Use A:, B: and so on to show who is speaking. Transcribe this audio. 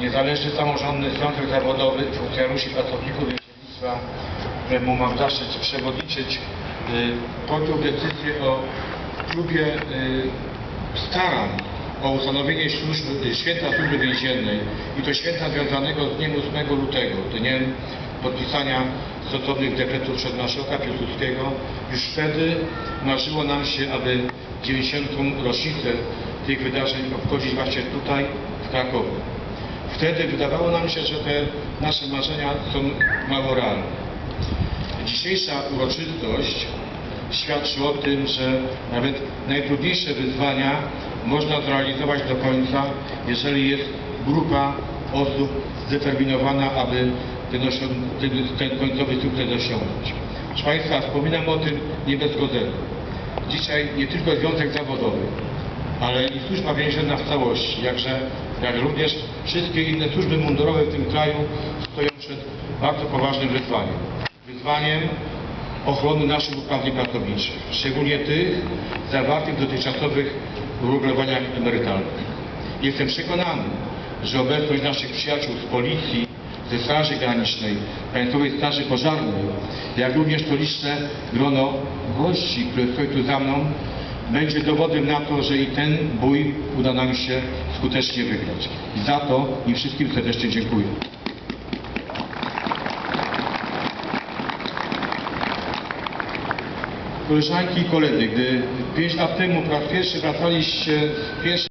A: Niezależny Samorządny Związek Zawodowy Funkcjonariuszy Pracowników Więziennictwa, któremu mam zaszczyt przewodniczyć, y, podjął decyzję o klubie y, starań o ustanowienie służby, święta służby więziennej i to święta związanego z dniem 8 lutego, dniem podpisania stosownych dekretów przez marszałka Piłsudskiego. Już wtedy marzyło nam się, aby 90. rocznicę tych wydarzeń obchodzić właśnie tutaj w Krakowie. Wtedy wydawało nam się, że te nasze marzenia są mało realne. Dzisiejsza uroczystość świadczy o tym, że nawet najtrudniejsze wyzwania można zrealizować do końca, jeżeli jest grupa osób zdeterminowana, aby ten, ten końcowy sukces osiągnąć. Proszę Państwa, wspominam o tym nie bez godzenia. Dzisiaj nie tylko Związek Zawodowy, ale i służba więzienna w całości, jakże, jak również wszystkie inne służby mundurowe w tym kraju stoją przed bardzo poważnym wyzwaniem. Wyzwaniem ochrony naszych uprawnień pracowniczych, szczególnie tych zawartych w dotychczasowych uregulowaniach emerytalnych. Jestem przekonany, że obecność naszych przyjaciół z policji, ze Straży Granicznej, Państwowej Straży Pożarnej, jak również to liczne grono gości, które stoi tu za mną, będzie dowodem na to, że i ten bój uda nam się skutecznie wygrać. Za to im wszystkim serdecznie dziękuję. Koleżanki i koledzy, gdy pięć lat temu po raz pierwszy wracaliście z pierwszej